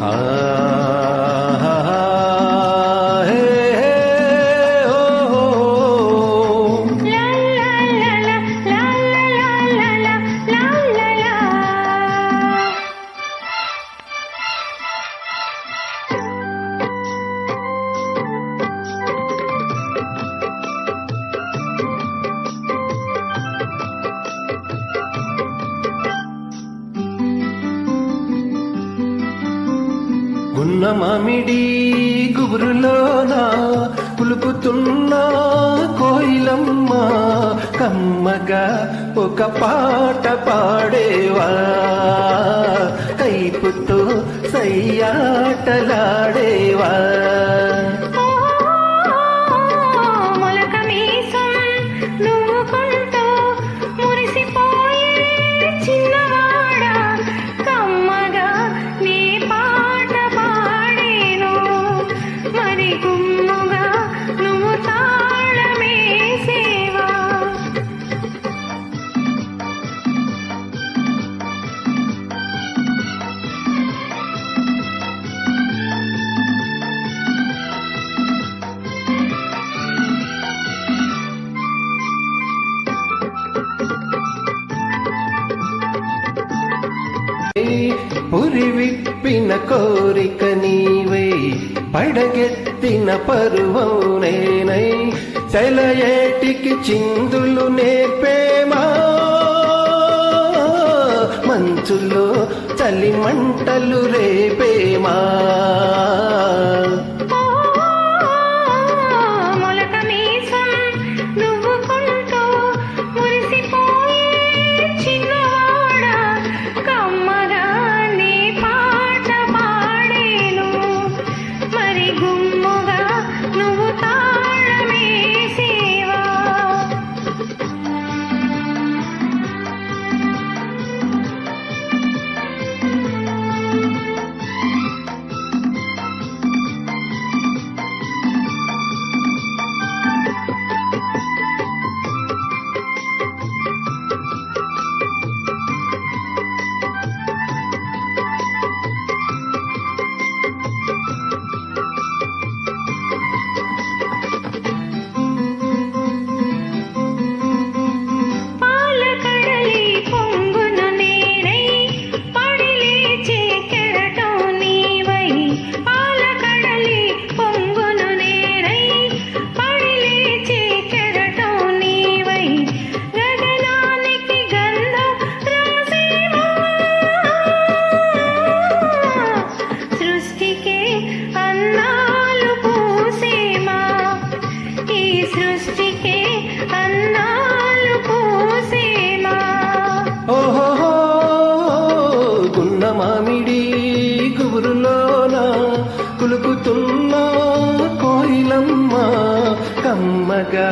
啊。గున్న మామిడి గుబురులోన పులుపుతున్న కోయిలమ్మ కమ్మగా ఒక పాట పాడేవా? కైపుతో సయ్యాటలాడేవా? పురి విప్పిన కోరిక నీవై పడగెత్తిన పరువం నేనై తెలయేటికి చిందులు నేర్పేమా మంచులో చలి మంటలు రేపేమా సృష్టికే అన్నాలు పూసేమా ఓహో గున్న మామిడి గుబురులోన కులుకుతున్న కోయిలమ్మ కమ్మగా